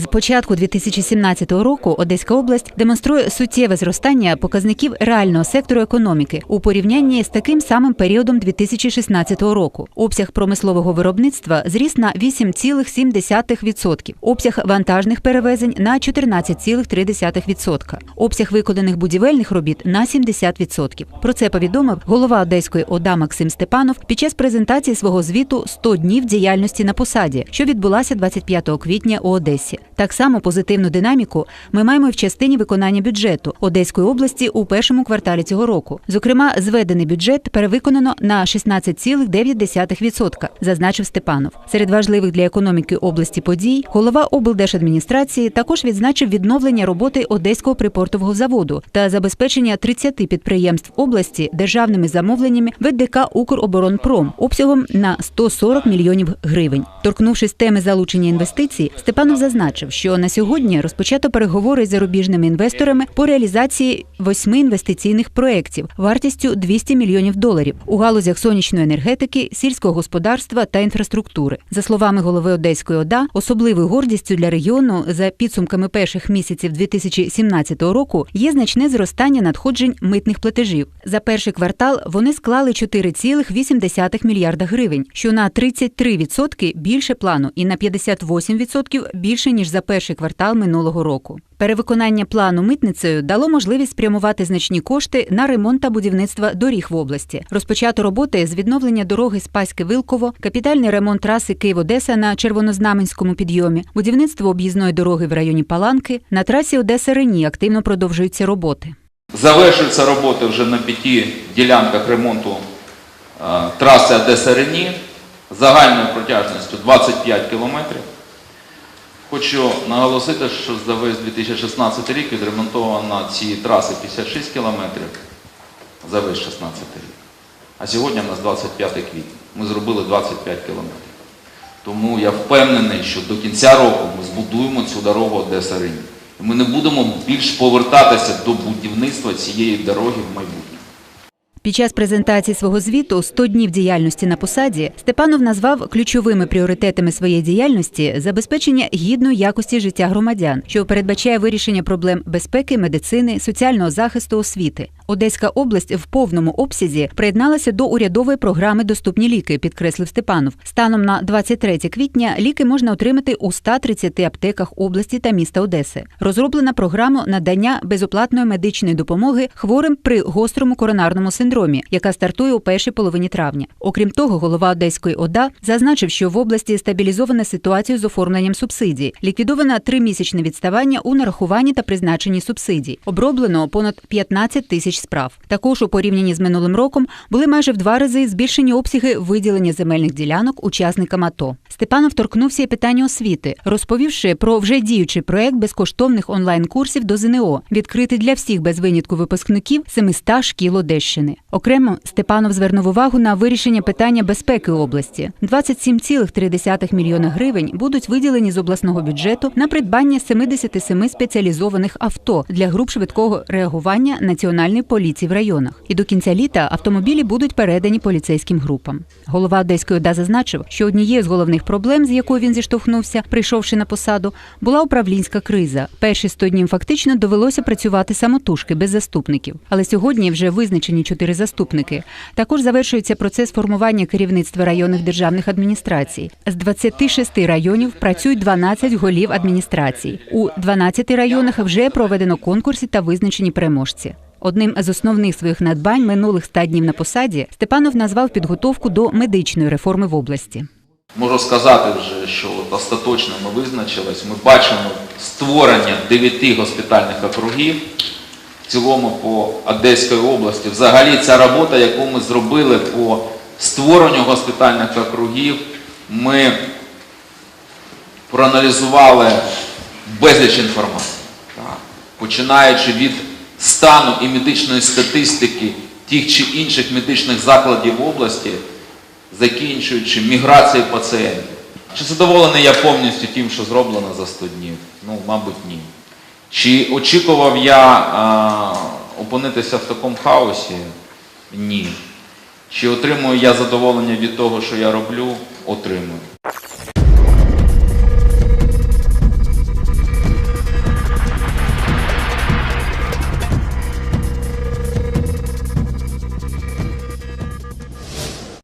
З початку 2017 року Одеська область демонструє суттєве зростання показників реального сектору економіки у порівнянні з таким самим періодом 2016 року. Обсяг промислового виробництва зріс на 8,7%, обсяг вантажних перевезень на 14,3%, обсяг виконаних будівельних робіт на 70%. Про це повідомив голова Одеської ОДА Максим Степанов під час презентації свого звіту «100 днів діяльності на посаді, що відбулася 25 квітня у Одесі. Так само позитивну динаміку ми маємо і в частині виконання бюджету Одеської області у першому кварталі цього року. Зокрема, зведений бюджет перевиконано на 16,9%, зазначив Степанов. Серед важливих для економіки області подій голова облдержадміністрації також відзначив відновлення роботи Одеського припортового заводу та забезпечення 30 підприємств області державними замовленнями ВДК «Укроборонпром» обсягом на 140 мільйонів гривень. Торкнувшись теми залучення інвестицій, Степанов зазначив, що на сьогодні розпочато переговори з зарубіжними інвесторами по реалізації восьми інвестиційних проєктів вартістю 200 мільйонів доларів у галузях сонячної енергетики, сільського господарства та інфраструктури. За словами голови Одеської ОДА, особливою гордістю для регіону за підсумками перших місяців 2017 року є значне зростання надходжень митних платежів. За перший квартал вони склали 4,8 мільярда гривень, що на 33% більше плану і на 58% більше ніж за перший квартал минулого року. Перевиконання плану митницею дало можливість спрямувати значні кошти на ремонт та будівництво доріг в області. Розпочато роботи з відновлення дороги Спаське-Вилково, капітальний ремонт траси Київ-Одеса на Червонознаменському підйомі, будівництво об'їзної дороги в районі Паланки. На трасі Одеса-Рені активно продовжуються роботи. Завершуються роботи вже на п'яти ділянках ремонту е, траси Одеса-Рені загальною протяжністю 25 кілометрів. Хочу наголосити, що за весь 2016 рік відремонтовано цій траси 56 кілометрів за весь 16 рік. А сьогодні у нас 25 квітня. Ми зробили 25 кілометрів. Тому я впевнений, що до кінця року ми збудуємо цю дорогу Одеса-Рені. І ми не будемо більш повертатися до будівництва цієї дороги в майбутньому. Під час презентації свого звіту «100 днів діяльності на посаді Степанов назвав ключовими пріоритетами своєї діяльності забезпечення гідної якості життя громадян, що передбачає вирішення проблем безпеки, медицини, соціального захисту, освіти. Одеська область в повному обсязі приєдналася до урядової програми Доступні ліки, підкреслив Степанов. Станом на 23 квітня ліки можна отримати у 130 аптеках області та міста Одеси. Розроблена програма надання безоплатної медичної допомоги хворим при гострому коронарному синдромі, яка стартує у першій половині травня. Окрім того, голова Одеської ОДА зазначив, що в області стабілізована ситуація з оформленням субсидій, ліквідовано тримісячне відставання у нарахуванні та призначенні субсидій. Оброблено понад 15 тисяч справ. Також у порівнянні з минулим роком були майже в два рази збільшені обсяги виділення земельних ділянок учасникам АТО. Степанов торкнувся і питання освіти, розповівши про вже діючий проект безкоштовних онлайн-курсів до ЗНО, відкритий для всіх без винятку випускників 700 шкіл Одещини. Окремо Степанов звернув увагу на вирішення питання безпеки області. 27,3 мільйона гривень будуть виділені з обласного бюджету на придбання 77 спеціалізованих авто для груп швидкого реагування національної поліції в районах. І до кінця літа автомобілі будуть передані поліцейським групам. Голова Одеської ОДА зазначив, що однією з головних проблем, з якою він зіштовхнувся, прийшовши на посаду, була управлінська криза. Перші 100 днів фактично довелося працювати самотужки без заступників. Але сьогодні вже визначені чотири заступники. Також завершується процес формування керівництва районних державних адміністрацій. З 26 районів працюють 12 голів адміністрацій. У 12 районах вже проведено конкурси та визначені переможці. Одним з основних своїх надбань минулих 100 днів на посаді Степанов назвав підготовку до медичної реформи в області. Можу сказати вже, що остаточно ми визначились. Ми бачимо створення дев'яти госпітальних округів в цілому по Одеської області. Взагалі ця робота, яку ми зробили по створенню госпітальних округів, ми проаналізували безліч інформації, починаючи від стану і медичної статистики тих чи інших медичних закладів області, закінчуючи міграцією пацієнтів. Чи задоволений я повністю тим, що зроблено за 100 днів? Ну, мабуть, ні. Чи очікував я а, опинитися в такому хаосі? Ні. Чи отримую я задоволення від того, що я роблю? Отримую.